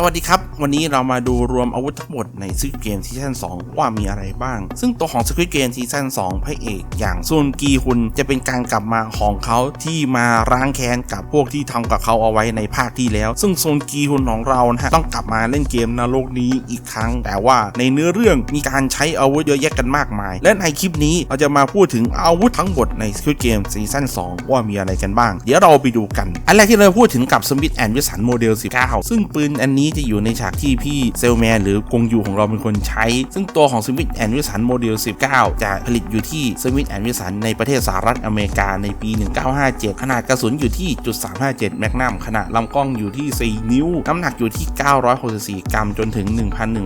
สวัสดีครับ วันนี้เรามาดูรวมอาวุธทั้งหมดในซิกเกมซีซั่น2 ว่ามีอะไรบ้าง ซึ่งตัวของสควิตเกมซีซั่น2พระเอก อย่างซุนกีฮุนจะเป็นการกลับมาของเขาที่มาร้างแค้นกับพวกที่ทำกับเขาเอาไว้ในภาคที่แล้ว ซึ่งซุนกีฮุนของเรานะฮะต้องกลับมาเล่นเกมนรกนี้อีกครั้ง แต่ว่าในเนื้อเรื่องมีการใช้อาวุธเยอะแยะกันมากมาย และในคลิปนี้เราจะมาพูดถึงอาวุธทั้งหมดในสควิตเกมซีซั่น2ว่ามีอะไรกันบ้าง เดี๋ยวเราไปดูกัน อันแรกที่เราพูดถึงกับสมิธแอนด์วิสันโมเดล19ซึ่งปืนอันนี้จะอยู่ในฉากที่พี่เซลแมนหรือกงยูของเราเป็นคนใช้ ซึ่งตัวของสมิธแอนด์วิสันโมเดล 19 จะผลิตอยู่ที่สมิธแอนด์วิสันในประเทศสหรัฐอเมริกาในปี 1957 ขนาดกระสุนอยู่ที่จุด357แมกนัมขนาดลำกล้องอยู่ที่ 4 นิ้ว น้ำหนักอยู่ที่ 964 กรัม จนถึง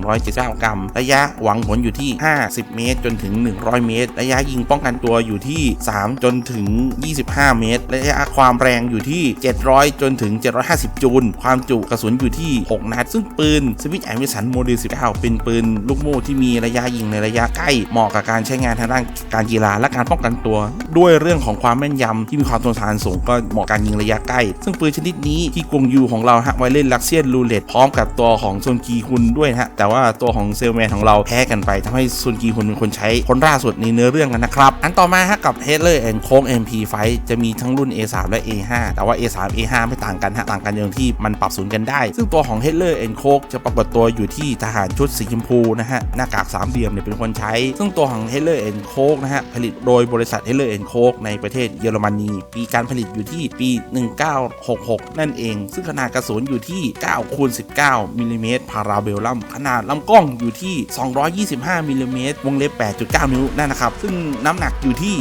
1,179 กรัม ระยะหวังผลอยู่ที่ 50 เมตร จนถึง 100 เมตร ระยะยิงป้องกันตัวอยู่ที่ 3 จนถึง 25 เมตร ระยะความแรงอยู่ที่ 700 จนถึง 750 จูล ความจุกระสุนอยู่ที่ 6นัด ซึ่งปืนสวิตแอนวิสันโมเดล 19 เป็นปืนลูกโม่ที่มีระยะยิงในระยะใกล้ เหมาะกับการใช้งานทางด้านการกีฬาและการป้องกันตัว ด้วยเรื่องของความแม่นยำที่มีความทนทานสูงก็เหมาะการยิงระยะใกล้ ซึ่งปืนชนิดนี้ที่กงยูของเราฮะไว้เล่นลักเซียนรูเลตพร้อมกับตัวของซุนกีฮุนด้วยนะฮะแต่ว่าตัวของเซลแมนของเราแพ้กันไปทำให้ซุนกีฮุนเป็นคนใช้คนล่าสุดในเนื้อเรื่องกันนะครับอันต่อมาฮะกับ h e a d l e r and c o k MP ไฟจะมีทั้งรุ่น A3 และ A5 แต่ว่า A3 A5 ไม่ต่างกันฮะต่างกันอย่างที่มันปรับศูนย์กันได้ ซึ่งตัวของ h e a d l e r and c o k จะปรากฏตัวอยู่ที่ทหารชุดสีชมพูนะฮะหน้ากากสามเหลี่ยมเนี่ยเป็นคนใช้ ซึ่งตัวของ h e a d l e r and c o k นะฮะผลิตโดยบริษัท h e a d l e r and c o k ในประเทศเยอรมนี ปีการผลิตอยู่ที่ปี 1966 นั่นเอง ซึ่งขนาดกระสุนอยู่ที่9คูณ19มิลลิเมตรพาราเบลลัมขนาดลำกล้องอยู่ที่ 225มิลลิเมตรวงเล็บ 8.9 นิ้วนั่นนะครับ ซึ่งน้ำหนักอยู่ที่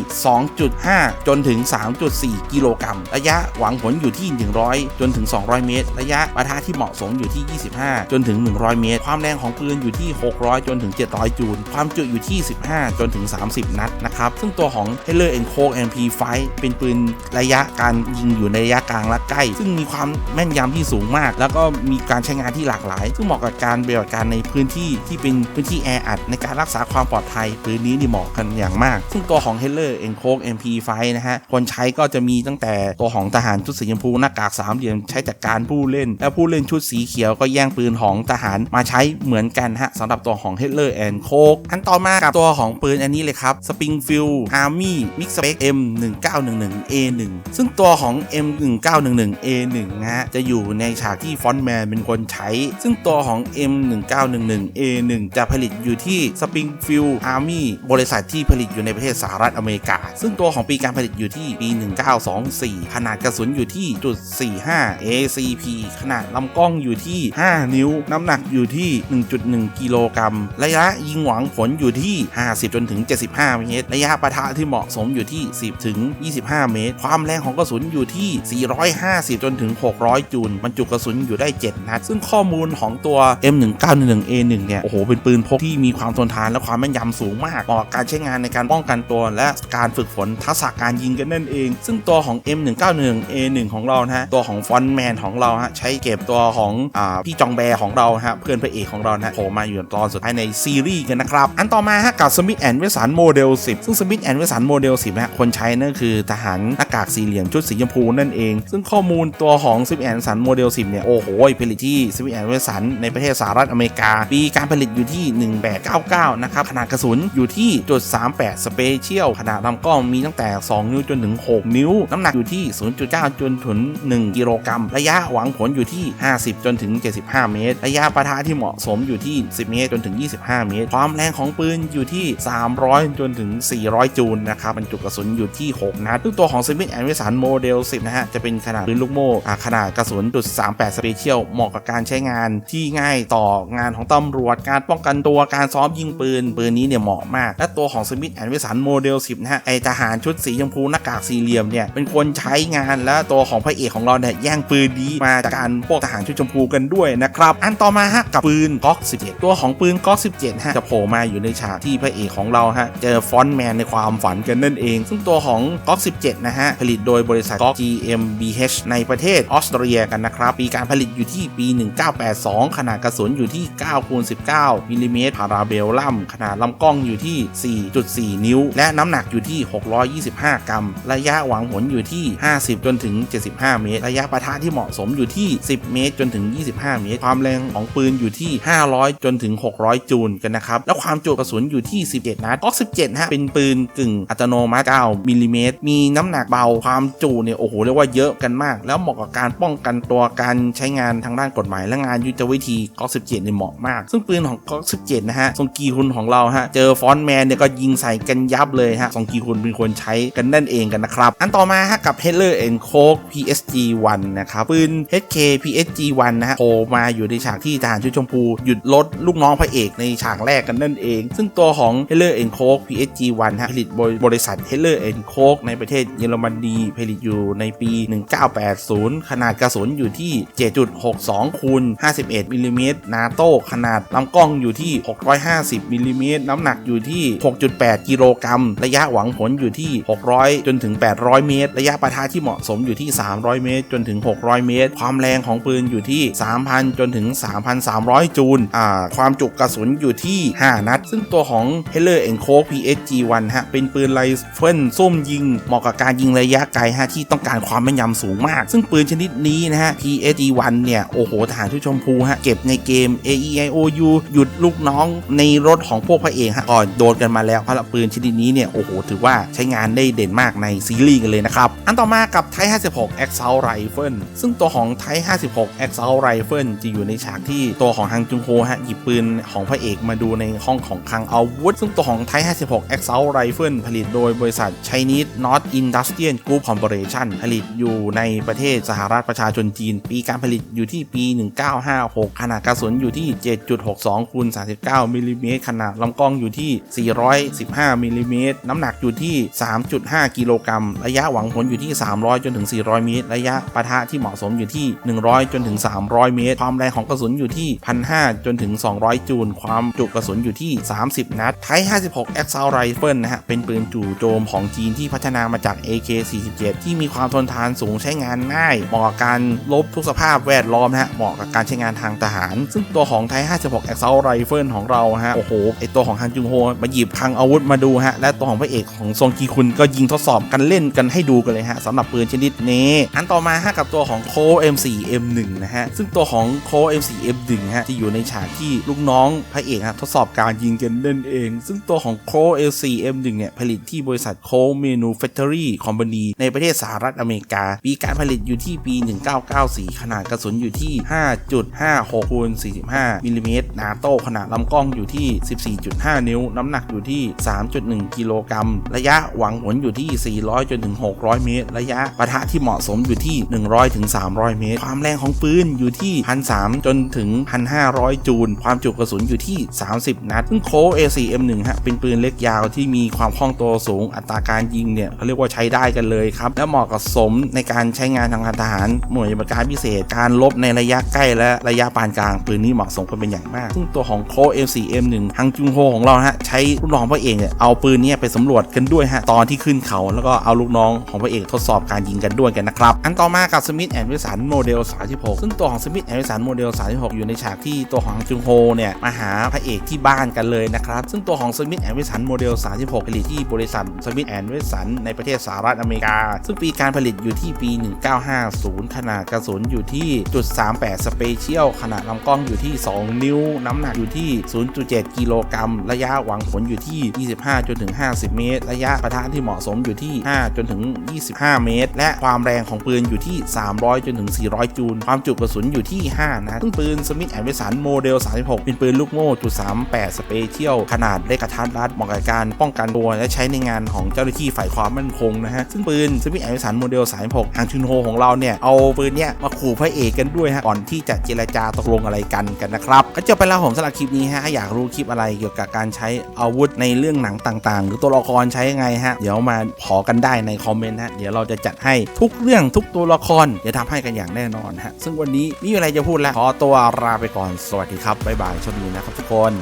2.5 จนถึง 3.4 กิโลกรัม ระยะหวังผลอยู่ที่ 100 จนถึง 200 เมตร ระยะปะทะที่เหมาะสมอยู่ที่25 จนถึง 100 เมตร ความแรงของปืนอยู่ที่ 600 จนถึง 700 จูล ความจุอยู่ที่ 15 จนถึง 30 นัดนะครับ ซึ่งตัวของ h e l l e r c o k MP5 เป็นปืนระยะการยิงอยู่ในระยะกลางและใกล้ ซึ่งมีความแม่นยำที่สูงมาก แล้วก็มีการใช้งานที่หลากหลาย ซึ่งเหมาะกับการปฏิบัติการในพื้นที่ที่เป็นพื้นที่แออัดในการรักษาความปลอดภัยปืนนี้นี่เหมาะกันอย่างมาก ซึ่งตัวของ h e l l e r c o k MP5 นะฮะคนใช้ก็จะมีตั้งแต่ตัวของทหารชุดสีชมพูหน้ากากสามเหลี่ยมใช้จัดการผู้เล่น และผู้เล่นชุดสีเขียวล้วก็แย่งปืนของทหารมาใช้เหมือนกันฮะสำหรับตัวของ h e l l e r c o k อันต่อมากับตัวของปืนอันนี้เลยครับ Springfield Army Mix Spec M1911A1 ซึ่งตัวของ M1911A1 นะฮะจะอยู่ในฉากที่ฟอนต์แมนเป็นคนใช้ ซึ่งตัวของ M1911A1 จะผลิตอยู่ที่ Springfield Army บริษัทที่ผลิตอยู่ในประเทศสหรัฐอเมริกา ซึ่งตัวของปีการผลิตอยู่ที่ปี 1924 ขนาดกระสุนอยู่ที่จุด45 ACP ขนาดลำกล้องอยู่ที่5 นิ้ว น้ำหนักอยู่ที่ 1.1 กิโลกรัม ระยะยิงหวังผลอยู่ที่ 50 จนถึง 75 เมตร ระยะปะทะที่เหมาะสมอยู่ที่ 10 ถึง 25 เมตร ความแรงของกระสุนอยู่ที่ 450 จนถึง 600 จูลบรรจุกระสุนอยู่ได้ 7 นัด ซึ่งข้อมูลของตัว M1911A1 เนี่ย โอ้โห เป็นปืนพกที่มีความทนทานและความแม่นยำสูงมากเหมาะกับการใช้งานในการป้องกันตัวและการฝึกฝนทักษะการยิงกันนั่นเอง ซึ่งตัวของ M191A1 ของเรานะฮะ ตัวของฟอนแมนของเราฮะ ใช้เก็บตัวของอ่าพี่จองแบร์ของเราฮะเพื่อนพระเอกของเรานะฮะโผล่มาอยู่ตอนสุดท้ายในซีรีส์กันนะครับ อันต่อมาฮะกับสมิธแอนด์เวสันโมเดล10 ซึ่งสมิธแอนด์เวสันโมเดล10นะฮะคนใช้นั่นคือทหารหน้ากากสี่เหลี่ยมชุดสีชมพูนั่นเอง ซึ่งข้อมูลตัวของสมิธแอนด์สันโมเดล10เนี่ยโอ้โหผลิตที่สมิธแอนด์เวสันในประเทศสหรัฐอเมริกา ปีการผลิตอยู่ที่ 1899 นะครับขนาดกระสุนอยู่ที่จุด38สเปเชียลขนาดลำกล้องมีตั้งแต่ 2 นิ้วจนถึง 6 นิ้ว น้ำหนักอยู่ที่ 0.9 จนถึง 1 กิโลกรัม ระยะหวังผลอยู่ที่ 50 จนถึง75 เมตร ระยะปะทะที่เหมาะสมอยู่ที่ 10 เมตรจนถึง 25 เมตร ความแรงของปืนอยู่ที่ 300 จนถึง 400 จูลนะครับบรรจุกระสุนอยู่ที่ 6 นัดซึ่งตัวของ Smith Wesson โมเดล 10 นะฮะ จะเป็นขนาดปืนลูกโม่ขนาดกระสุนจุด38สเปเชียลเหมาะกับการใช้งานที่ง่ายต่องานของตำรวจการป้องกันตัวการซ้อมยิงปืน ปืนนี้เนี่ยเหมาะมาก และตัวของ Smith Wesson โมเดล 10 นะฮะไอทหารชุดสีชมพูหน้ากากสี่เหลี่ยมเนี่ยเป็นคนใช้งานและตัวของพระเอกของเราเนี่ยแย่งปืนนี้มาจากการพวกทหารชุดชมพูกันด้วยนะครับ อันต่อมาฮะกับปืนก๊อก 17 ตัวของปืนก๊อก 17 ฮะ จะโผล่มาอยู่ในฉากที่พระเอกของเราฮะ เจอฟอนต์แมนในความฝันกันนั่นเอง ซึ่งตัวของก๊อก 17 นะฮะ ผลิตโดยบริษัทก๊อก GmbH ในประเทศออสเตรียกันนะครับ ปีการผลิตอยู่ที่ปี 1982 ขนาดกระสุนอยู่ที่9คูณ19มิลลิเมตรพาราเบลลัมขนาดลำกล้องอยู่ที่ 4.4 นิ้ว และน้ำหนักอยู่ที่ 625 กรัม ระยะหวังผลอยู่ที่ 50 จนถึง 75 เมตร ระยะปะทะที่เหมาะสมอยู่ที่ 10 เมตรจนถึง5 เมตร ความแรงของปืนอยู่ที่ 500 จนถึง 600 จูลกันนะครับ แล้วความจุกระสุนอยู่ที่ 17 นัดออก17ฮะเป็นปืนกึ่งอัตโนมัติ9มิลลิเมตรมีน้ำหนักเบาความจุเนี่ยโอ้โหเรียกว่าเยอะกันมาก แล้วเหมาะกับการป้องกันตัวการใช้งานทางด้านกฎหมายและงานยุทธวิธีก๊อก17เนี่ยเหมาะมาก ซึ่งปืนของก๊อก17นะฮะทรงกีฮุนของเราฮะเจอฟอนแมนเนี่ยก็ยิงใส่กันยับเลยฮะทรงกีฮุนเป็นคนใช้กันนั่นเองกันนะครับอันต่อมาฮะกับ Heller and Koch PSG 1นะครับปืน HK PSG 1นะฮะโผล่มาอยู่ในฉากที่ทหารชุดชมพู หยุดรถลูกน้องพระเอกในฉากแรกกันนั่นเอง ซึ่งตัวของ Heller and Koch PSG 1 ฮะผลิตโดยบริษัท Heller and Koch ในประเทศเยอรมนีผลิตอยู่ในปี 1980 ขนาดกระสุนอยู่ที่ 7.62คูณ51มิลลิเมตรนาโต้ขนาดลำกล้องอยู่ที่ 650มิลลิเมตรน้ำหนักอยู่ที่ 6.8 กิโลกรัม ระยะหวังผลอยู่ที่ 600 จนถึง 800 เมตร ระยะปะทะที่เหมาะสมอยู่ที่ 300 เมตร จนถึง 600 เมตร ความแรงของปืนอยู่ที่ 3 3,000 จนถึง 3,300 จูลอ่าความจุกระสุนอยู่ที่ 5 นัด ซึ่งตัวของ Heller Koch PSG 1 ฮะเป็นปืนไรเฟิลซุ่มยิง เหมาะกับการยิงระยะไกลฮะที่ต้องการความแม่นยำสูงมาก ซึ่งปืนชนิดนี้นะฮะ PSG 1 เนี่ย โอ้โหทหารทุกชมพูฮะเก็บในเกม A E I O U หยุดลูกน้องในรถของพวกพระเอกฮะก่อนโดนกันมาแล้วเพราะปืนชนิดนี้เนี่ยโอ้โหถือว่าใช้งานได้เด่นมากในซีรีส์กันเลยนะครับอันต่อมากับไท56 Assault Rifle ซึ่งตัวของไท56 Assault Rifle จะอยู่ในฉากที่ตัวของฮังจุงโฮฮะหยิบปืนของพระเอกมาดูในห้องของคลังอาวุธ ซึ่งตัวของไท56 Assault Rifle ผลิตโดยบริษัท Chinese North Industrial Group Corporation ผลิตอยู่ในประเทศสหรัฐประชาชนจีน ปีการผลิตอยู่ที่ปี 1956 ขนาดกระสุนอยู่ที่ 7.62คูณ39มิลลิเมตรขนาดลำกล้องอยู่ที่ 415มิลลิเมตรน้ำหนักอยู่ที่ 3.5 กิโลกรัม ระยะหวังผลอยู่ที่ 300 จนถึง 400 เมตร ระยะปะทะที่เหมาะสมอยู่ที่ 100 จนถึง 300เมตร ความแรงของกระสุนอยู่ที่ 1,500 จนถึง 200 จูล ความจุกระสุนอยู่ที่ 30 นัด ไท56 Assault Rifle นะฮะ เป็นปืนจู่โจมของจีนที่พัฒนามาจาก AK47 ที่มีความทนทานสูงใช้งานง่าย เหมาะกับการลบทุกสภาพแวดล้อมนะฮะ เหมาะกับการใช้งานทางทหาร ซึ่งตัวของไท56 Assault Rifle ของเราฮะ โอ้โห ไอตัวของฮันจุงโฮมาหยิบคลังอาวุธมาดูฮะ และตัวของพระเอกของซงกีคุนก็ยิงทดสอบกันเล่นกันให้ดูกันเลยฮะสำหรับปืนชนิดนี้ อันต่อมาฮะกับตัวของโค M4 M1 นะฮะ ซึ่งตัวัวของโค M4 M1 ฮะจะอยู่ในฉากที่ลูกน้องพระเอกฮะทดสอบการยิงกันเล่นเอง ซึ่งตัวของโค M4 M1 เนี่ยผลิตที่บริษัทโคเมนูแฟคทอรี่คอมพานีในประเทศสหรัฐอเมริกา ปีการผลิตอยู่ที่ปี 1994 ขนาดกระสุนอยู่ที่ 5.56คูณ45มิลลิเมตรนาโต้ขนาดลำกล้องอยู่ที่ 14.5 นิ้ว น้ำหนักอยู่ที่ 3.1 กิโลกรัม ระยะหวังผลอยู่ที่ 400 จนถึง 600 เมตร ระยะปะทะที่เหมาะสมอยู่ที่ 100 ถึง 300 เมตร ความแรงของปืนอยู่ที่1,300 จนถึง 1,500 จูล ความจุกระสุนอยู่ที่ 30 นัดซึ่งโค A4M1 ฮะ เป็นปืนเล็กยาวที่มีความคล่องตัวสูง อัตราการยิงเนี่ยเขาเรียกว่าใช้ได้กันเลยครับ และเหมาะกับสมในการใช้งานทางการทหาร หน่วยบัติการพิเศษ การลบในระยะใกล้และระยะปานกลาง ปืนนี้เหมาะสมกันเป็นอย่างมาก ซึ่งตัวของโค M4M1 ฮังจุงโฮของเราฮะ ใช้ลูกน้องพระเอกเนี่ยเอาปืนนี้ไปสำรวจกันด้วยฮะ ตอนที่ขึ้นเขา แล้วก็เอาลูกน้องของพระเอกทดสอบการยิงกันด้วยกันนะครับ อันต่อมากับสมิธแอนด์วิสันโมเดล36ซึ่งตัวของสมิธแอนด์วิสันโมเดล 36 อยู่ในฉากที่ตัวของจุงโฮเนี่ยมาหาพระเอกที่บ้านกันเลยนะครับ ซึ่งตัวของสมิธแอนด์วิสันโมเดล 36 ผลิตที่บริษัทสมิธแอนด์วิสันในประเทศสหรัฐอเมริกา ซึ่งปีการผลิตอยู่ที่ปี 1950 ขนาดกระสุนอยู่ที่จุด38 สเปเชียล ขนาดลำกล้องอยู่ที่ 2 นิ้ว น้ำหนักอยู่ที่ 0.7 กิโลกรัม ระยะหวังผลอยู่ที่ 25จนถึง 50 เมตร ระยะปะทะที่เหมาะสมอยู่ที่ 5 จนถึง 25 เมตร และความแรงของปืนอยู่ที่ 300 จนถึง 400 จูล ความจุกระสุนอยู่ที่ 5 นะซึ่งปืนสมิธแอนด์วิสันโมเดล 36 เป็นปืนลูกโม่จุด38 สเปเชียล ขนาดเล็กกระทัดรัดเหมาะกับการป้องกันตัว และใช้ในงานของเจ้าหน้าที่ฝ่ายความมั่นคงนะฮะ ซึ่งปืนสมิธแอนด์วิสันโมเดล 36 ทางชุนโฮของเราเนี่ย เอาปืนเนี้ยมาขู่พระเอกกันด้วยฮะ ก่อนที่จะเจรจาตกลงอะไรกันกันนะครับ ก็จบไปแล้วผมสำหรับคลิปนี้ฮะ อยากรู้คลิปอะไรเกี่ยวกับการใช้อาวุธในเรื่องหนังต่างๆ หรือตัวละครใช้ยังไงฮะ เดี๋ยวมาขอกันได้ในคอมเมนต์ฮะ เดี๋ยวเราจะจัดให้ทุกเรื่องทุกตัวละครจะทำให้กันอย่างแน่นอนฮะ ซึ่งวันนี้ไมมีอะไรจะพูดแล้วขอตัวลาไปก่อนสวัสดีครับบ๊ายบายโชคดีนะครับทุกคน